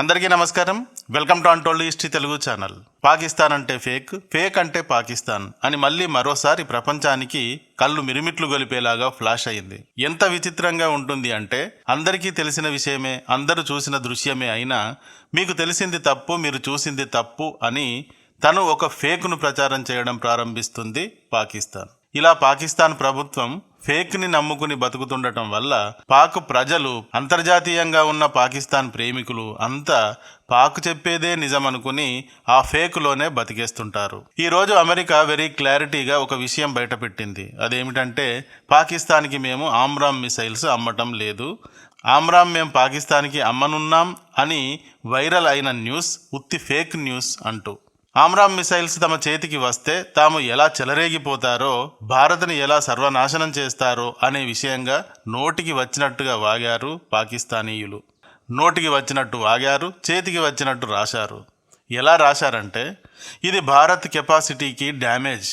అందరికీ నమస్కారం. Welcome to untold history Telugu channel. Pakistan అంటే ఫేక్ ఫేక్ అంటే పాకిస్తాన్ అని మళ్ళీ మరోసారి ప్రపంచానికి కళ్ళు మిరుమిట్లు గొలిపేలాగా ఫ్లాష్ అయింది. ఎంత విచిత్రంగా ఉంటుంది అంటే అందరికీ తెలిసిన విషయమే అందరూ చూసిన దృశ్యమే అయినా మీకు తెలిసింది తప్పు మీరు చూసింది తప్పు అని తను ఒక ఫేక్ను ప్రచారం చేయడం ప్రారంభిస్తుంది పాకిస్తాన్. ఇలా పాకిస్తాన్ ప్రభుత్వం ఫేక్ని నమ్ముకుని బతుకుతుండటం వల్ల పాక్ ప్రజలు అంతర్జాతీయంగా ఉన్న పాకిస్తాన్ ప్రేమికులు అంతా పాక్ చెప్పేదే నిజం అనుకుని ఆ ఫేక్లోనే బతికేస్తుంటారు. ఈరోజు అమెరికా వెరీ క్లారిటీగా ఒక విషయం బయటపెట్టింది. అదేమిటంటే పాకిస్తాన్కి మేము ఆమ్రామ్ మిసైల్స్ అమ్మటం లేదు. ఆమ్రామ్ మేము పాకిస్తాన్కి అమ్మనున్నాం అని వైరల్ అయిన న్యూస్ ఉత్తి ఫేక్ న్యూస్ అంటూ. ఆమ్రామ్ మిసైల్స్ తమ చేతికి వస్తే తాము ఎలా చెలరేగిపోతారో భారత్ని ఎలా సర్వనాశనం చేస్తారో అనే విషయంగా నోటికి వచ్చినట్టుగా వాగారు పాకిస్తానీయులు. నోటికి వచ్చినట్టు వాగారు చేతికి వచ్చినట్టు రాశారు. ఎలా రాశారంటే ఇది భారత్ కెపాసిటీకి డ్యామేజ్.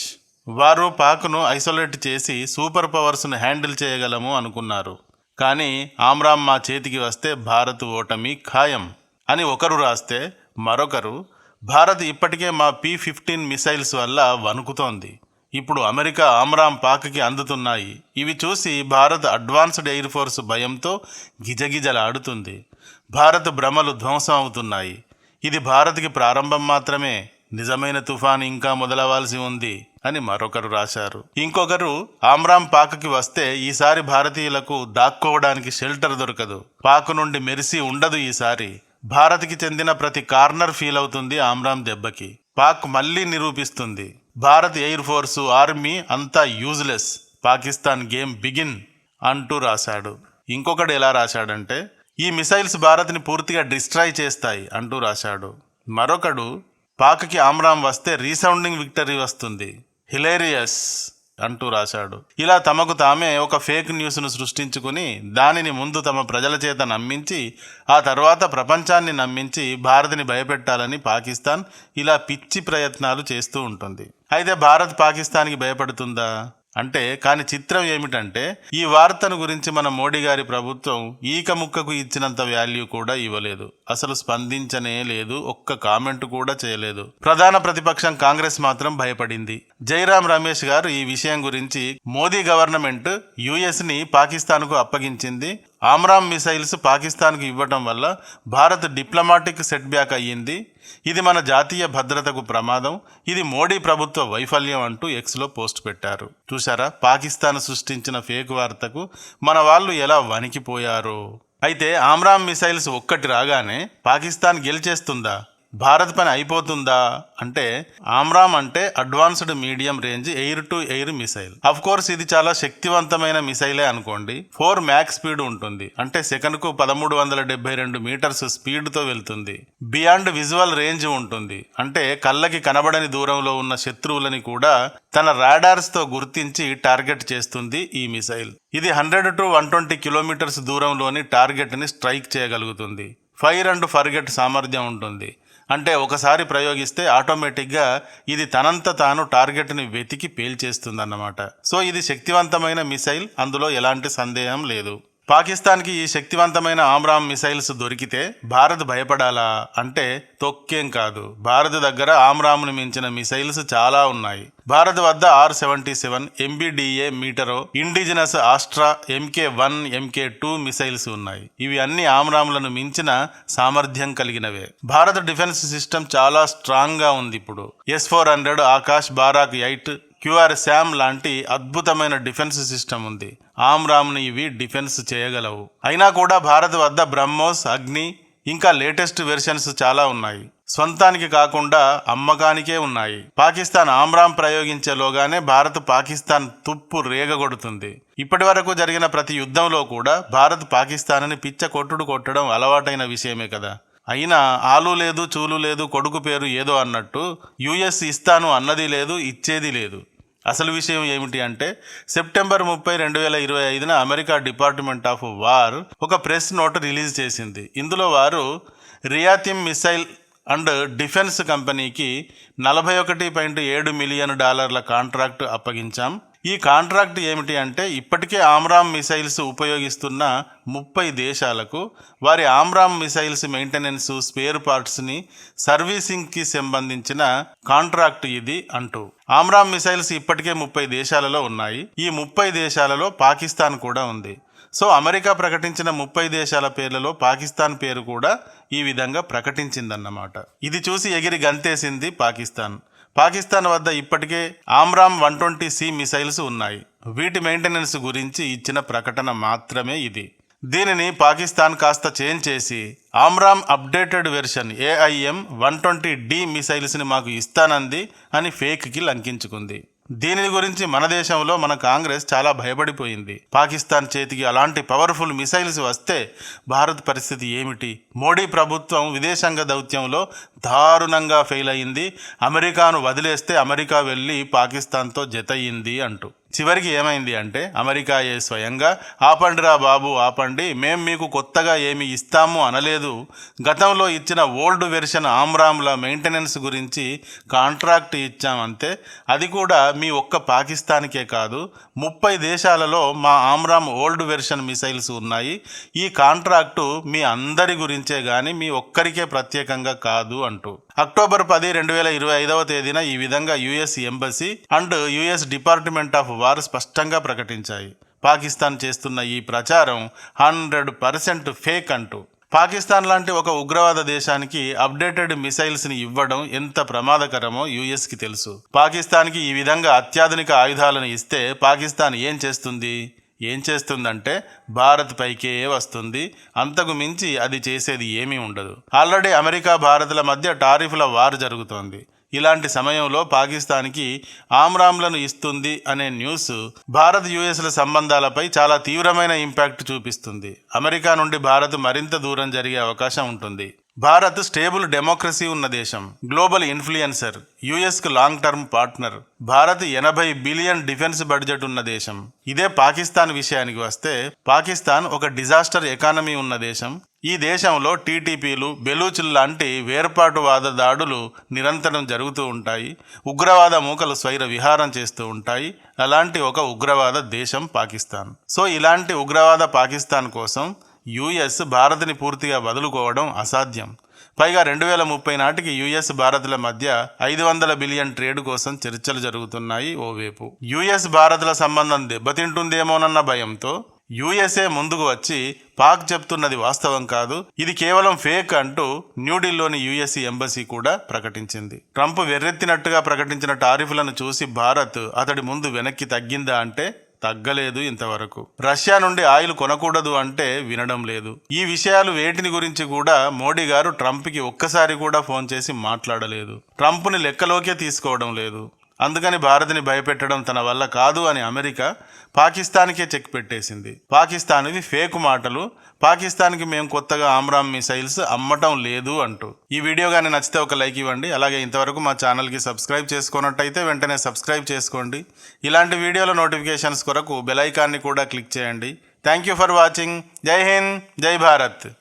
వారు పాక్ను ఐసోలేట్ చేసి సూపర్ పవర్స్ను హ్యాండిల్ చేయగలము అనుకున్నారు. కానీ ఆమ్రామ్ మా చేతికి వస్తే భారత్ ఓటమి ఖాయం అని ఒకరు రాస్తే మరొకరు భారత్ ఇప్పటికే మా పీ ఫిఫ్టీన్ మిసైల్స్ వల్ల వణుకుతోంది. ఇప్పుడు అమెరికా ఆమ్రామ్ పాక్కి అందుతున్నాయి. ఇవి చూసి భారత్ అడ్వాన్స్డ్ ఎయిర్ ఫోర్స్ భయంతో గిజగిజలాడుతుంది. భారత్ భ్రమలు ధ్వంసం అవుతున్నాయి. ఇది భారత్కి ప్రారంభం మాత్రమే. నిజమైన తుఫాన్ ఇంకా మొదలవాల్సి ఉంది అని మరొకరు రాశారు. ఇంకొకరు ఆమ్రామ్ పాక్కి వస్తే ఈసారి భారతీయులకు దాక్కోవడానికి షెల్టర్ దొరకదు. పాక్ నుండి మెరిసి ఉండదు ఈసారి. భారత్కి చెందిన ప్రతి కార్నర్ ఫీల్ అవుతుంది ఆమ్రామ్ దెబ్బకి. పాక్ మళ్ళీ నిరూపిస్తుంది. భారత్ ఎయిర్ ఫోర్సు ఆర్మీ అంతా యూజ్లెస్. పాకిస్తాన్ గేమ్ బిగిన్ అంటూ రాశాడు. ఇంకొకడు ఎలా రాశాడంటే ఈ మిసైల్స్ భారత్ని పూర్తిగా డిస్ట్రాయ్ చేస్తాయి అంటూ రాశాడు. మరొకడు పాక్కి ఆమ్రామ్ వస్తే రీసౌండింగ్ విక్టరీ వస్తుంది. హిలేరియస్. అంటూ రాశాడు. ఇలా తమకు తామే ఒక ఫేక్ న్యూస్ను సృష్టించుకుని దానిని ముందు తమ ప్రజల చేత నమ్మించి ఆ తర్వాత ప్రపంచాన్ని నమ్మించి భారత్ని భయపెట్టాలని పాకిస్తాన్ ఇలా పిచ్చి ప్రయత్నాలు చేస్తూ ఉంటుంది. అయితే భారత్ పాకిస్తాన్కి భయపడుతుందా? అంటే కాని చిత్రం ఏమిటంటే ఈ వార్తను గురించి మన మోడీ గారి ప్రభుత్వం ఈక ముక్కకు ఇచ్చినంత వాల్యూ కూడా ఇవ్వలేదు. అసలు స్పందించనే లేదు ఒక్క కామెంట్ కూడా చేయలేదు. ప్రధాన ప్రతిపక్షం కాంగ్రెస్ మాత్రం భయపడింది. జైరాం రమేష్ గారు ఈ విషయం గురించి మోదీ గవర్నమెంట్ యుఎస్ని పాకిస్తాన్కు అప్పగించింది. ఆమ్రామ్ మిసైల్స్ పాకిస్తాన్కు ఇవ్వటం వల్ల భారత్ డిప్లొమాటిక్ సెట్ బ్యాక్ అయ్యింది. ఇది మన జాతీయ భద్రతకు ప్రమాదం. ఇది మోడీ ప్రభుత్వ వైఫల్యం అంటూ ఎక్స్లో పోస్ట్ పెట్టారు. చూసారా పాకిస్తాన్ సృష్టించిన ఫేక్ వార్తకు మన వాళ్ళు ఎలా వణికిపోయారో. అయితే ఆమ్రామ్ మిసైల్స్ ఒక్కటి రాగానే పాకిస్తాన్ గెలిచేస్తుందా? భారత్ పని అయిపోతుందా అంటే ఆమ్రామ్ అంటే advanced medium range air to air missile. Of course ఇది చాలా శక్తివంతమైన మిసైలే అనుకోండి. ఫోర్ మ్యాక్ స్పీడ్ ఉంటుంది. అంటే సెకండ్కు పదమూడు వందల డెబ్బై రెండు మీటర్స్ స్పీడ్తో వెళ్తుంది. బియాండ్ విజువల్ రేంజ్ ఉంటుంది. అంటే కళ్ళకి కనబడని దూరంలో ఉన్న శత్రువులని కూడా తన రాడార్స్తో గుర్తించి టార్గెట్ చేస్తుంది ఈ మిసైల్. ఇది hundred to one twenty kilometres దూరంలోని టార్గెట్ని స్ట్రైక్ చేయగలుగుతుంది. ఫైర్ అండ్ ఫర్గెట్ సామర్థ్యం ఉంటుంది. అంటే ఒకసారి ప్రయోగిస్తే ఆటోమేటిక్గా ఇది తనంత తాను టార్గెట్ని వెతికి పేల్చేస్తుందన్నమాట. సో ఇది శక్తివంతమైన మిసైల్ అందులో ఎలాంటి సందేహం లేదు. పాకిస్తాన్కి ఈ శక్తివంతమైన ఆమ్రామ్ మిసైల్స్ దొరికితే భారత్ భయపడాలా? అంటే తొక్కేం కాదు. భారత్ దగ్గర ఆమ్రామ్ను మించిన మిసైల్స్ చాలా ఉన్నాయి. భారత్ వద్ద R seventy seven MBDA meteor indigenous Astra MK one MK two missiles ఉన్నాయి. ఇవి అన్ని ఆమ్రామ్లను మించిన సామర్థ్యం కలిగినవే. భారత డిఫెన్స్ సిస్టమ్ చాలా స్ట్రాంగ్గా ఉంది ఇప్పుడు. S four hundred Akash Barak eight QR SAM లాంటి అద్భుతమైన డిఫెన్స్ సిస్టమ్ ఉంది. ఆమ్రామ్ని ఇవి డిఫెన్స్ చేయగలవు. అయినా కూడా భారత్ వద్ద బ్రహ్మోస్ అగ్ని ఇంకా లేటెస్ట్ వెర్షన్స్ చాలా ఉన్నాయి. సొంతానికి కాకుండా అమ్మకానికే ఉన్నాయి. పాకిస్తాన్ ఆమ్రామ్ ప్రయోగించేలోగానే భారత్ పాకిస్తాన్ తుప్పు రేగగొడుతుంది. ఇప్పటి వరకు జరిగిన ప్రతి యుద్ధంలో కూడా భారత్ పాకిస్తాన్ని పిచ్చ కొట్టుడు కొట్టడం అలవాటైన విషయమే కదా. అయినా ఆలు లేదు చూలు లేదు కొడుకు పేరు ఏదో అన్నట్టు యుఎస్ ఇస్తాను అన్నది లేదు ఇచ్చేది లేదు. అసలు విషయం ఏమిటి అంటే సెప్టెంబర్ ముప్పై రెండు వేల ఇరవై ఐదున అమెరికా డిపార్ట్మెంట్ ఆఫ్ వార్ ఒక ప్రెస్ నోట్ రిలీజ్ చేసింది. ఇందులో వారు రియాతిమ్ మిసైల్ అండ్ డిఫెన్స్ కంపెనీకి నలభై ఒకటి పాయింట్ ఏడు మిలియన్ డాలర్ల కాంట్రాక్ట్ అప్పగించాం. ఈ కాంట్రాక్ట్ ఏమిటి అంటే ఇప్పటికే ఆమ్రామ్ మిసైల్స్ ఉపయోగిస్తున్న ముప్పై దేశాలకు వారి ఆమ్రామ్ మిసైల్స్ మెయింటెనెన్స్ స్పేర్ పార్ట్స్ని సర్వీసింగ్కి సంబంధించిన కాంట్రాక్ట్ ఇది అంటూ. ఆమ్రామ్ మిసైల్స్ ఇప్పటికే ముప్పై దేశాలలో ఉన్నాయి. ఈ ముప్పై దేశాలలో పాకిస్తాన్ కూడా ఉంది. సో అమెరికా ప్రకటించిన ముప్పై దేశాల పేర్లలో పాకిస్తాన్ పేరు కూడా ఈ విధంగా ప్రకటించిందన్నమాట. ఇది చూసి ఎగిరి గంతేసింది పాకిస్తాన్. పాకిస్తాన్ వద్ద ఇప్పటికే AMRAAM one twenty C missiles ఉన్నాయి. వీటి మెయింటెనెన్స్ గురించి ఇచ్చిన ప్రకటన మాత్రమే ఇది. దీనిని పాకిస్తాన్ కాస్త చేంజ్ చేసి AMRAAM updated version AIM one twenty D మిసైల్స్ని మాకు ఇస్తానంది అని ఫేక్కి లంకించుకుంది. దీని గురించి మన దేశంలో మన కాంగ్రెస్ చాలా భయపడిపోయింది. పాకిస్తాన్ చేతికి అలాంటి పవర్ఫుల్ మిసైల్స్ వస్తే భారత్ పరిస్థితి ఏమిటి? మోడీ ప్రభుత్వం విదేశాంగ దౌత్యంలో దారుణంగా ఫెయిల్ అయింది. అమెరికాను వదిలేస్తే అమెరికా వెళ్ళి పాకిస్తాన్తో జతయింది అంటూ. చివరికి ఏమైంది అంటే అమెరికాయే స్వయంగా ఆపండిరా బాబు ఆపండి మేం మీకు కొత్తగా ఏమి ఇస్తాము అనలేదు. గతంలో ఇచ్చిన ఓల్డ్ వెర్షన్ ఆమ్రామ్ల మెయింటెనెన్స్ గురించి కాంట్రాక్ట్ ఇచ్చామంతే. అది కూడా మీ ఒక్క పాకిస్తాన్కే కాదు. ముప్పై దేశాలలో మా ఆమ్రామ్ ఓల్డ్ వెర్షన్ మిసైల్స్ ఉన్నాయి. ఈ కాంట్రాక్టు మీ అందరి గురించే కానీ మీ ఒక్కరికే ప్రత్యేకంగా కాదు అంటూ. అక్టోబర్ పది రెండు వేల ఇరవై ఐదవ తేదీన ఈ విధంగా US embassy and US department of war స్పష్టంగా ప్రకటించాయి. పాకిస్తాన్ చేస్తున్న ఈ ప్రచారం హండ్రెడ్ పర్సెంట్ ఫేక్ అంటూ. పాకిస్తాన్ లాంటి ఒక ఉగ్రవాద దేశానికి అప్డేటెడ్ మిసైల్స్ని ఇవ్వడం ఎంత ప్రమాదకరమో యుఎస్కి తెలుసు. పాకిస్తాన్కి ఈ విధంగా అత్యాధునిక ఆయుధాలను ఇస్తే పాకిస్తాన్ ఏం చేస్తుంది? ఏం చేస్తుందంటే భారత్ పైకే వస్తుంది. అంతకు మించి అది చేసేది ఏమీ ఉండదు. ఆల్రెడీ అమెరికా భారత్ల మధ్య టారిఫ్ల వార్ జరుగుతోంది. ఇలాంటి సమయంలో పాకిస్తాన్కి ఆమ్రామ్లను ఇస్తుంది అనే న్యూస్ భారత్ యుఎస్ల సంబంధాలపై చాలా తీవ్రమైన ఇంపాక్ట్ చూపిస్తుంది. అమెరికా నుండి భారత్ మరింత దూరం జరిగే అవకాశం ఉంటుంది. భారత్ స్టేబుల్ డెమోక్రసీ ఉన్న దేశం. గ్లోబల్ ఇన్ఫ్లుయెన్సర్ యుఎస్కు లాంగ్ టర్మ్ పార్ట్నర్. భారత్ ఎనభై బిలియన్ డిఫెన్స్ బడ్జెట్ ఉన్న దేశం. ఇదే పాకిస్తాన్ విషయానికి వస్తే పాకిస్తాన్ ఒక డిజాస్టర్ ఎకానమీ ఉన్న దేశం. ఈ దేశంలో టీటీపీలు బెలూచులు లాంటి వేర్పాటువాద దాడులు నిరంతరం జరుగుతూ ఉంటాయి. ఉగ్రవాద మూకలు స్వైర విహారం చేస్తూ ఉంటాయి. అలాంటి ఒక ఉగ్రవాద దేశం పాకిస్తాన్. సో ఇలాంటి ఉగ్రవాద పాకిస్తాన్ కోసం యుఎస్ భారత్ని పూర్తిగా వదులుకోవడం అసాధ్యం. పైగా రెండు వేల ముప్పై నాటికి యుఎస్ భారత్ల మధ్య ఐదు వందల బిలియన్ ట్రేడ్ కోసం చర్చలు జరుగుతున్నాయి ఓవైపు యుఎస్ భారత్ల సంబంధం దెబ్బతింటుందేమోనన్న భయంతో యుఎస్ఏ ముందుకు వచ్చి పాక్ చెప్తున్నది వాస్తవం కాదు ఇది కేవలం ఫేక్ అంటూ న్యూఢిల్లీలోని యుఎస్ఈ ఎంబసీ కూడా ప్రకటించింది. ట్రంప్ వెర్రెత్తినట్టుగా ప్రకటించిన టారిఫ్లను చూసి భారత్ అతడి ముందు వెనక్కి తగ్గిందా అంటే తగ్గలేదు ఇంతవరకు. రష్యా నుండి ఆయిల్ కొనకూడదు అంటే వినడం లేదు. ఈ విషయాలు వేటిని గురించి కూడా మోడీ గారు ట్రంప్కి ఒక్కసారి కూడా ఫోన్ చేసి మాట్లాడలేదు. ట్రంప్ని లెక్కలోకే తీసుకోవడం లేదు. అందుకని భారత్ని భయపెట్టడం తన వల్ల కాదు అని అమెరికా పాకిస్తాన్కే చెక్ పెట్టేసింది. పాకిస్తాన్ ఫేక్ మాటలు. పాకిస్తాన్కి మేము కొత్తగా ఆమ్రామ్ మిసైల్స్ అమ్మటం లేదు అంటూ. ఈ వీడియో కానీ నచ్చితే ఒక లైక్ ఇవ్వండి. అలాగే ఇంతవరకు మా ఛానల్కి సబ్స్క్రైబ్ చేసుకున్నట్టయితే వెంటనే సబ్స్క్రైబ్ చేసుకోండి. ఇలాంటి వీడియోల నోటిఫికేషన్స్ కొరకు బెల్ ఐకాన్ని కూడా క్లిక్ చేయండి. Thank you for watching. Jai Hind Jai Bharat.